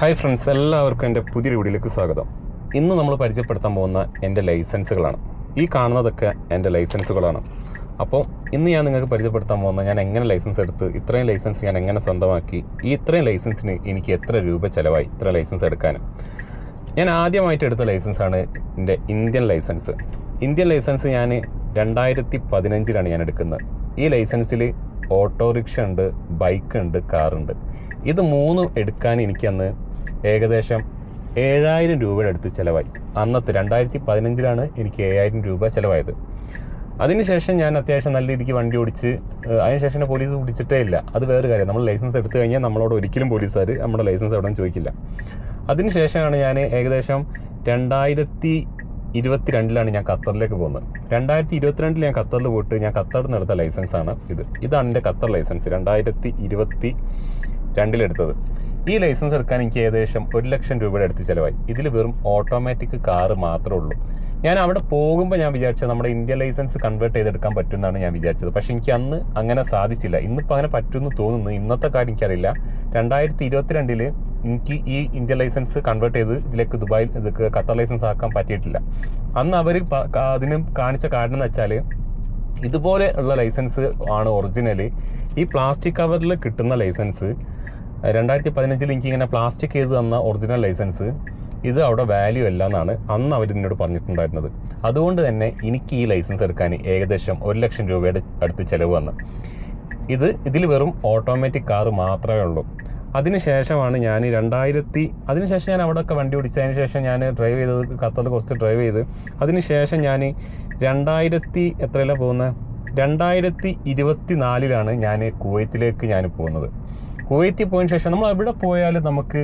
Hi friends എല്ലാവർക്കും എന്റെ പുതിയ വീഡിയോയിലേക്ക് സ്വാഗതം. ഇന്ന് നമ്മൾ പരിചയപ്പെടുത്താൻ പോകുന്ന എന്റെ ലൈസൻസുകളാണ്. ഈ കാണുന്നതൊക്കെ എന്റെ ലൈസൻസുകളാണ്. അപ്പോൾ ഇന്ന് ഞാൻ നിങ്ങൾക്ക് പരിചയപ്പെടുത്താൻ പോകുന്ന ഞാൻ എങ്ങനെ ലൈസൻസ് എടുത്ത് ഇത്രയും ലൈസൻസ് ഞാൻ എങ്ങനെ സ്വന്തമാക്കി ഈ ഇത്രയും ലൈസൻസിന് എനിക്ക് എത്ര രൂപ ചിലവായി ഇത്ര ലൈസൻസ് എടുക്കാൻ. ഞാൻ ആദ്യമായിട്ട് എടുത്ത ലൈസൻസാണ് എന്റെ ഇന്ത്യൻ ലൈസൻസ്. ഇന്ത്യൻ ലൈസൻസ് ഞാൻ രണ്ടായിരത്തി പതിനഞ്ചിലാണ് ഞാൻ എടുക്കുന്നത്. ഈ ലൈസൻസിൽ ഓട്ടോറിക്ഷ ഉണ്ട് ബൈക്ക് ഉണ്ട് കാറുണ്ട്. ഇത് മൂന്നും എടുക്കാൻ എനിക്കന്ന് ഏകദേശം ഏഴായിരം രൂപയുടെ അടുത്ത് ചിലവായി. അന്നത്തെ രണ്ടായിരത്തി പതിനഞ്ചിലാണ് എനിക്ക് ഏഴായിരം രൂപ ചിലവായത്. അതിനുശേഷം ഞാൻ അത്യാവശ്യം നല്ല രീതിക്ക് വണ്ടി ഓടിച്ച് അതിനുശേഷം പോലീസ് പിടിച്ചിട്ടേ ഇല്ല. അത് വേറൊരു കാര്യം. നമ്മൾ ലൈസൻസ് എടുത്തു കഴിഞ്ഞാൽ നമ്മളോട് ഒരിക്കലും പോലീസുകാർ നമ്മുടെ ലൈസൻസ് എവിടെ ചോദിക്കില്ല. അതിനുശേഷമാണ് ഞാൻ ഏകദേശം രണ്ടായിരത്തി ഇരുപത്തിരണ്ടിലാണ് ഞാൻ ഖത്തറിലേക്ക് പോകുന്നത്. രണ്ടായിരത്തി ഇരുപത്തിരണ്ടിൽ ഞാൻ ഖത്തറിൽ പോയിട്ട് ഞാൻ ഖത്തറിൽ നിന്ന് എടുത്ത ലൈസൻസാണ് ഇത്. ഇതാണ് എന്റെ ഖത്തർ ലൈസൻസ്. രണ്ടായിരത്തി ഇരുപത്തി രണ്ടിലെടുത്തത്. ഈ ലൈസൻസ് എടുക്കാൻ എനിക്ക് ഏകദേശം ഒരു ലക്ഷം രൂപയുടെ അടുത്ത് ചിലവായി. ഇതിൽ വെറും ഓട്ടോമാറ്റിക് കാറ് മാത്രമേ ഉള്ളൂ. ഞാൻ അവിടെ പോകുമ്പോൾ ഞാൻ വിചാരിച്ചത് നമ്മുടെ ഇന്ത്യ ലൈസൻസ് കൺവേർട്ട് ചെയ്തെടുക്കാൻ പറ്റുമെന്നാണ് ഞാൻ വിചാരിച്ചത്. പക്ഷേ എനിക്ക് അന്ന് അങ്ങനെ സാധിച്ചില്ല. ഇന്നിപ്പോൾ അങ്ങനെ പറ്റുമെന്ന് തോന്നുന്നു. ഇന്നത്തെ കാര്യം എനിക്കറിയില്ല. രണ്ടായിരത്തി ഇരുപത്തിരണ്ടിൽ എനിക്ക് ഈ ഇന്ത്യ ലൈസൻസ് കൺവേർട്ട് ചെയ്ത് ഇതിലേക്ക് ദുബായിൽ ഇതൊക്കെ ഖത്തർ ലൈസൻസ് ആക്കാൻ പറ്റിയിട്ടില്ല. അന്ന് അവർ അതിന് കാണിച്ച കാരണം എന്ന് വെച്ചാൽ ഇതുപോലെ ഉള്ള ലൈസൻസ് ആണ് ഒറിജിനൽ ഈ പ്ലാസ്റ്റിക് കവറിൽ കിട്ടുന്ന ലൈസൻസ് രണ്ടായിരത്തി പതിനഞ്ചിൽ എനിക്ക് ഇങ്ങനെ പ്ലാസ്റ്റിക് ചെയ്ത് തന്ന ഒറിജിനൽ ലൈസൻസ് ഇത് അവിടെ വാല്യൂ അല്ല എന്നാണ് അന്ന് അവർ എന്നോട് പറഞ്ഞിട്ടുണ്ടായിരുന്നത്. അതുകൊണ്ട് തന്നെ എനിക്ക് ഈ ലൈസൻസ് എടുക്കാൻ ഏകദേശം ഒരു ലക്ഷം രൂപയുടെ അടുത്ത് ചിലവ് വന്നു. ഇത് ഇതിൽ വെറും ഓട്ടോമാറ്റിക് കാർ മാത്രമേ ഉള്ളൂ. അതിനുശേഷമാണ് ഞാൻ രണ്ടായിരത്തി അതിനുശേഷം ഞാൻ അവിടെയൊക്കെ വണ്ടി ഓടിച്ചതിന് ശേഷം ഞാൻ ഡ്രൈവ് ചെയ്തത് ഖത്തറിൽ കുറച്ച് ഡ്രൈവ് ചെയ്ത് അതിനുശേഷം ഞാൻ രണ്ടായിരത്തി എത്രയിലാണ് പോകുന്നത്? രണ്ടായിരത്തി ഇരുപത്തി നാലിലാണ് ഞാൻ കുവൈത്തിലേക്ക് ഞാൻ പോകുന്നത്. കുവൈത്തിൽ പോയതിന് ശേഷം നമ്മൾ എവിടെ പോയാലും നമുക്ക്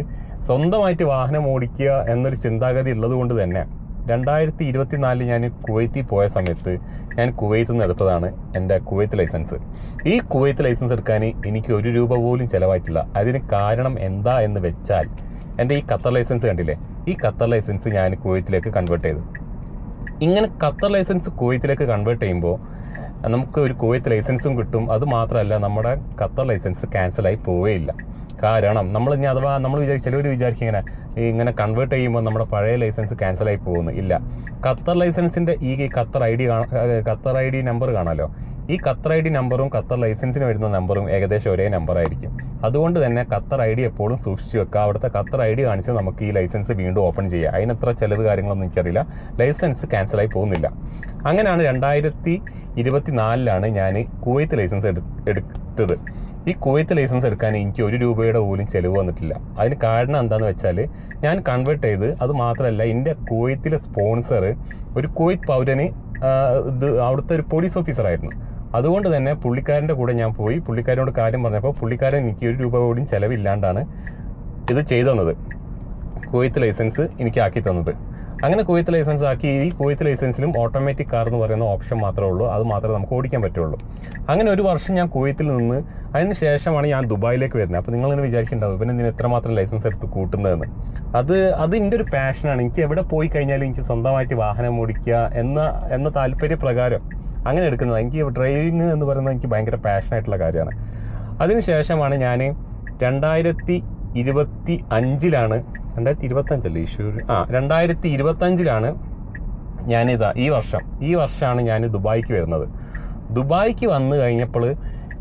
സ്വന്തമായിട്ട് വാഹനം ഓടിക്കുക എന്നൊരു ചിന്താഗതി ഉള്ളത് കൊണ്ട് തന്നെ രണ്ടായിരത്തി ഇരുപത്തി നാലിൽ ഞാൻ കുവൈത്തിൽ പോയ സമയത്ത് ഞാൻ കുവൈത്തിൽ നിന്ന് എടുത്തതാണ് എന്റെ കുവൈത്ത് ലൈസൻസ്. ഈ കുവൈത്ത് ലൈസൻസ് എടുക്കാൻ എനിക്ക് ഒരു രൂപ പോലും ചിലവായിട്ടില്ല. അതിന് കാരണം എന്താ എന്ന് വെച്ചാൽ എന്റെ ഈ ഖത്തർ ലൈസൻസ് കണ്ടില്ലേ? ഈ ഖത്തർ ലൈസൻസ് ഞാൻ കുവൈത്തിലേക്ക് കൺവേർട്ട് ചെയ്തു. ഇങ്ങനെ ഖത്തർ ലൈസൻസ് കുവൈത്തിലേക്ക് കൺവേർട്ട് ചെയ്യുമ്പോൾ നമുക്ക് ഒരു കുവൈത്ത് ലൈസൻസും കിട്ടും. അത് മാത്രമല്ല നമ്മുടെ ഖത്തർ ലൈസൻസ് ക്യാൻസലായി പോവേയില്ല. കാരണം നമ്മൾ ഇനി അഥവാ നമ്മൾ വിചാരിക്കും ചിലവർ വിചാരിക്കും ഇങ്ങനെ ഇങ്ങനെ കൺവേർട്ട് ചെയ്യുമ്പോൾ നമ്മുടെ പഴയ ലൈസൻസ് ക്യാൻസലായി പോകുന്നു. ഇല്ല. ഖത്തർ ലൈസൻസിന്റെ ഈ Qatar I D Qatar I D number കാണാമല്ലോ ഈ ഖത്തർ ഐ ഡി നമ്പറും ഖത്തർ ലൈസൻസിന് വരുന്ന നമ്പറും ഏകദേശം ഒരേ നമ്പർ ആയിരിക്കും. അതുകൊണ്ട് തന്നെ ഖത്തർ ഐ ഡി എപ്പോഴും സൂക്ഷിച്ചു വെക്കുക. അവിടുത്തെ ഖത്തർ ഐ ഡി കാണിച്ച് നമുക്ക് ഈ ലൈസൻസ് വീണ്ടും ഓപ്പൺ ചെയ്യാം. അതിനത്ര ചിലവ് കാര്യങ്ങളൊന്നും എനിക്കറിയില്ല. ലൈസൻസ് ക്യാൻസലായി പോകുന്നില്ല. അങ്ങനെയാണ് രണ്ടായിരത്തി ഇരുപത്തിനാലിലാണ് ഞാൻ കുവൈത്ത് ലൈസൻസ് എടുത്തത്. ഈ കുവൈത്ത് ലൈസൻസ് എടുക്കാൻ എനിക്ക് ഒരു രൂപയുടെ പോലും ചിലവ് വന്നിട്ടില്ല. അതിന് കാരണം എന്താണെന്ന് വെച്ചാൽ ഞാൻ കൺവേർട്ട് ചെയ്ത് അത് മാത്രമല്ല എന്റെ കുവൈത്തിലെ സ്പോൺസർ ഒരു കുവൈത്ത് പൗരന് ഇത് അവിടുത്തെ ഒരു പോലീസ് ഓഫീസറായിരുന്നു അതുകൊണ്ട് തന്നെ പുള്ളിക്കാരന്റെ കൂടെ ഞാൻ പോയി. പുള്ളിക്കാരനോട് കാര്യം പറഞ്ഞപ്പോൾ പുള്ളിക്കാരൻ എനിക്ക് ഒരു രൂപ പോലും ചിലവില്ലാണ്ടാണ് ഇത് ചെയ്തു തന്നത്. കുവൈത്ത് ലൈസൻസ് എനിക്ക് ആക്കി തന്നത്. അങ്ങനെ കുവൈത്ത് ലൈസൻസ് ആക്കി. ഈ കുവൈത്ത് ലൈസൻസിലും ഓട്ടോമാറ്റിക് കാർ എന്ന് പറയുന്ന ഓപ്ഷൻ മാത്രമേ ഉള്ളൂ. അത് മാത്രമേ നമുക്ക് ഓടിക്കാൻ പറ്റുള്ളൂ. അങ്ങനെ ഒരു വർഷം ഞാൻ കുവൈത്തിൽ നിന്ന് അതിന് ശേഷമാണ് ഞാൻ ദുബായിലേക്ക് വരുന്നത്. അപ്പോൾ നിങ്ങളിങ്ങനെ വിചാരിക്കുന്നുണ്ടാവും പിന്നെ ഇതിന് എത്രമാത്രം ലൈസൻസ് എടുത്ത് കൂട്ടുന്നതെന്ന്. അത് അത് ഒരു പാഷനാണ് എനിക്ക് എവിടെ പോയി കഴിഞ്ഞാലും എനിക്ക് സ്വന്തമായിട്ട് വാഹനം ഓടിക്കുക എന്ന എന്ന താല്പര്യപ്രകാരം അങ്ങനെ എടുക്കുന്നത്. എനിക്ക് ഡ്രൈവിങ് എന്ന് പറയുന്നത് എനിക്ക് ഭയങ്കര പാഷനായിട്ടുള്ള കാര്യമാണ്. അതിനുശേഷമാണ് ഞാൻ രണ്ടായിരത്തി ഇരുപത്തി അഞ്ചിലാണ് രണ്ടായിരത്തി ഇരുപത്തഞ്ചല്ലേ ഇഷ്യൂ ആ രണ്ടായിരത്തി ഇരുപത്തഞ്ചിലാണ് ഞാനിതാ ഈ വർഷം ഈ വർഷമാണ് ഞാൻ ദുബായിക്ക് വരുന്നത്. ദുബായിക്ക് വന്നു കഴിഞ്ഞപ്പോൾ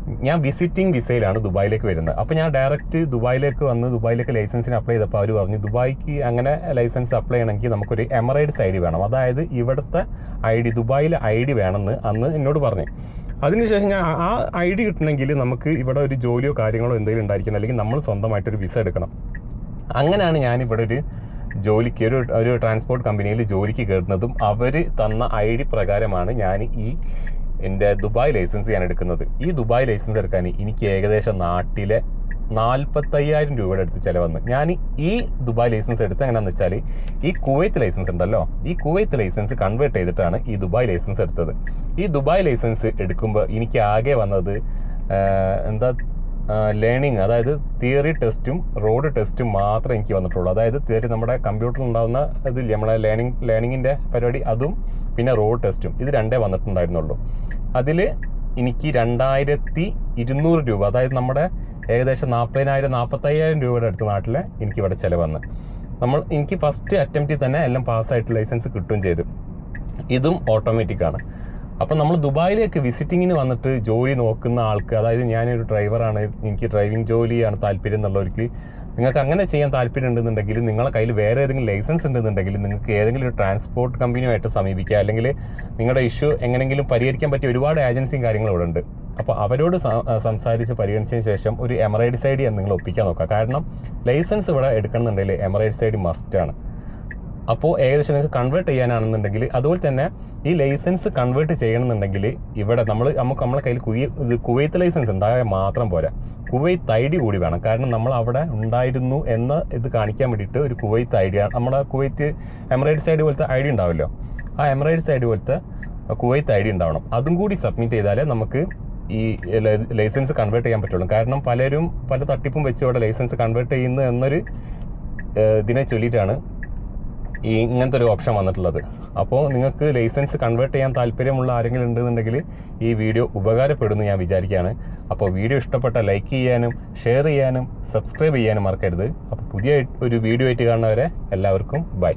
ഞാൻ വിസിറ്റിംഗ് വിസയിലാണ് ദുബായിലേക്ക് വരുന്നത്. അപ്പോൾ ഞാൻ ഡയറക്റ്റ് ദുബായിലേക്ക് വന്ന് ദുബായിലേക്ക് ലൈസൻസിന് അപ്ലൈ ചെയ്തപ്പോൾ അവർ പറഞ്ഞു ദുബായിക്ക് അങ്ങനെ ലൈസൻസ് അപ്ലൈ ചെയ്യണമെങ്കിൽ നമുക്കൊരു എമറൈഡ്സ് ഐ ഡി വേണം. അതായത് ഇവിടുത്തെ ഐ ഡി ദുബായിലെ ഐ ഡി വേണമെന്ന് അന്ന് എന്നോട് പറഞ്ഞു. അതിനുശേഷം ഞാൻ ആ- ഐ ഡി കിട്ടണമെങ്കിൽ നമുക്ക് ഇവിടെ ഒരു ജോലിയോ കാര്യങ്ങളോ എന്തെങ്കിലും ഉണ്ടായിരിക്കണം. അല്ലെങ്കിൽ നമ്മൾ സ്വന്തമായിട്ടൊരു വിസ എടുക്കണം. അങ്ങനെയാണ് ഞാൻ ഇവിടെ ഒരു ജോലിക്ക് ഒരു ഒരു ട്രാൻസ്പോർട്ട് കമ്പനിയിൽ ജോലിക്ക് കയറുന്നതും അവർ തന്ന ഐ ഡി പ്രകാരമാണ് ഞാൻ ഈ എന്റെ ദുബായ് ലൈസൻസ് ഞാൻ എടുക്കുന്നത്. ഈ ദുബായ് ലൈസൻസ് എടുക്കാൻ എനിക്ക് ഏകദേശം നാട്ടിലെ നാൽപ്പത്തയ്യായിരം രൂപയുടെ അടുത്ത് ചിലവന്ന്. ഞാൻ ഈ ദുബായ് ലൈസൻസ് എടുത്ത് എങ്ങനെയാണെന്ന് വെച്ചാൽ ഈ കുവൈത്ത് ലൈസൻസ് ഉണ്ടല്ലോ ഈ കുവൈത്ത് ലൈസൻസ് കൺവേർട്ട് ചെയ്തിട്ടാണ് ഈ ദുബായ് ലൈസൻസ് എടുത്തത്. ഈ ദുബായ് ലൈസൻസ് എടുക്കുമ്പോൾ എനിക്ക് ആകെ വന്നത് എന്താ ലേണിംഗ് അതായത് തിയറി ടെസ്റ്റും റോഡ് ടെസ്റ്റും മാത്രമേ എനിക്ക് വന്നിട്ടുള്ളൂ. അതായത് തിയറി നമ്മുടെ കമ്പ്യൂട്ടറിൽ ഉണ്ടാകുന്ന ഇതില്ല നമ്മളെ ലേണിംഗ് ലേണിങ്ങിന്റെ പരിപാടി അതും പിന്നെ റോഡ് ടെസ്റ്റും ഇത് രണ്ടേ വന്നിട്ടുണ്ടായിരുന്നുള്ളൂ. അതിൽ എനിക്ക് രണ്ടായിരത്തി ഇരുന്നൂറ് രൂപ അതായത് നമ്മുടെ ഏകദേശം നാൽപ്പതിനായിരം നാൽപ്പത്തയ്യായിരം രൂപയുടെ അടുത്ത് നാട്ടിൽ എനിക്ക് ഇവിടെ ചിലവ് വന്ന് നമ്മൾ എനിക്ക് ഫസ്റ്റ് അറ്റംപ്റ്റിൽ തന്നെ എല്ലാം പാസ്സായിട്ട് ലൈസൻസ് കിട്ടുകയും ചെയ്തു. ഇതും ഓട്ടോമാറ്റിക് ആണ് അപ്പം നമ്മൾ ദുബായിലേക്ക് വിസിറ്റിങ്ങിന് വന്നിട്ട് ജോലി നോക്കുന്ന ആൾക്ക് അതായത് ഞാനൊരു ഡ്രൈവറാണ് എനിക്ക് ഡ്രൈവിംഗ് ജോലിയാണ് താല്പര്യം എന്നുള്ളവർക്ക് നിങ്ങൾക്ക് അങ്ങനെ ചെയ്യാൻ താല്പര്യം ഉണ്ടെന്നുണ്ടെങ്കിൽ നിങ്ങളെ കയ്യിൽ വേറെ ഏതെങ്കിലും ലൈസൻസ് ഉണ്ടെന്നുണ്ടെങ്കിൽ നിങ്ങൾക്ക് ഏതെങ്കിലും ഒരു ട്രാൻസ്പോർട്ട് കമ്പനിയുമായിട്ട് സമീപിക്കുക. അല്ലെങ്കിൽ നിങ്ങളുടെ ഇഷ്യൂ എങ്ങനെങ്കിലും പരിഹരിക്കാൻ പറ്റിയ ഒരുപാട് ഏജൻസിയും കാര്യങ്ങളും ഇവിടെ ഉണ്ട്. അപ്പോൾ അവരോട് സംസാരിച്ച് പരിഗണിച്ചതിന് ശേഷം ഒരു എമറൈഡ്സ് ഐ ഡി നിങ്ങൾ ഒപ്പിക്കാൻ നോക്കുക. കാരണം ലൈസൻസ് ഇവിടെ എടുക്കണമെന്നുണ്ടെങ്കിൽ എമറൈഡ്സ് ഐ ഡി മസ്റ്റാണ് അപ്പോൾ ഏകദേശം നിങ്ങൾക്ക് കൺവേർട്ട് ചെയ്യാനാണെന്നുണ്ടെങ്കിൽ അതുപോലെ തന്നെ ഈ ലൈസൻസ് കൺവേർട്ട് ചെയ്യണമെന്നുണ്ടെങ്കിൽ ഇവിടെ നമ്മൾ നമുക്ക് നമ്മളെ കയ്യിൽ ഇത് കുവൈത്ത് ലൈസൻസ് ഉണ്ടായാൽ മാത്രം പോരാ. കുവൈത്ത് ഐ ഡി കൂടി വേണം. കാരണം നമ്മൾ അവിടെ ഉണ്ടായിരുന്നു എന്ന് ഇത് കാണിക്കാൻ വേണ്ടിയിട്ട് ഒരു കുവൈത്ത് ഐ ഡി നമ്മുടെ കുവൈത്ത് എമറേറ്റ്സ് ഐ ഡി പോലത്തെ ഐ ഡി ഉണ്ടാവുമല്ലോ ആ എമറേറ്റ്സ് ഐ ഡി പോലത്തെ കുവൈത്ത് ഐ ഡി ഉണ്ടാവണം. അതും കൂടി സബ്മിറ്റ് ചെയ്താലേ നമുക്ക് ഈ ലൈസൻസ് കൺവേർട്ട് ചെയ്യാൻ പറ്റുള്ളൂ. കാരണം പലരും പല തട്ടിപ്പും വെച്ച് അവിടെ ലൈസൻസ് കൺവേർട്ട് ചെയ്യുന്നു എന്നൊരു ഇതിനെ ചൊല്ലിയിട്ടാണ് ഈ ഇങ്ങനത്തെ ഒരു ഓപ്ഷൻ വന്നിട്ടുള്ളത്. അപ്പോൾ നിങ്ങൾക്ക് ലൈസൻസ് കൺവേർട്ട് ചെയ്യാൻ താല്പര്യമുള്ള ആരെങ്കിലും ഉണ്ടെന്നുണ്ടെങ്കിൽ ഈ വീഡിയോ ഉപകാരപ്പെടുമെന്ന് ഞാൻ വിചാരിക്കുകയാണ്. അപ്പോൾ വീഡിയോ ഇഷ്ടപ്പെട്ട ലൈക്ക് ചെയ്യാനും ഷെയർ ചെയ്യാനും സബ്സ്ക്രൈബ് ചെയ്യാനും മറക്കരുത്. അപ്പോൾ പുതിയ ഒരു വീഡിയോ ആയിട്ട് കാണുന്നവരെ എല്ലാവർക്കും ബൈ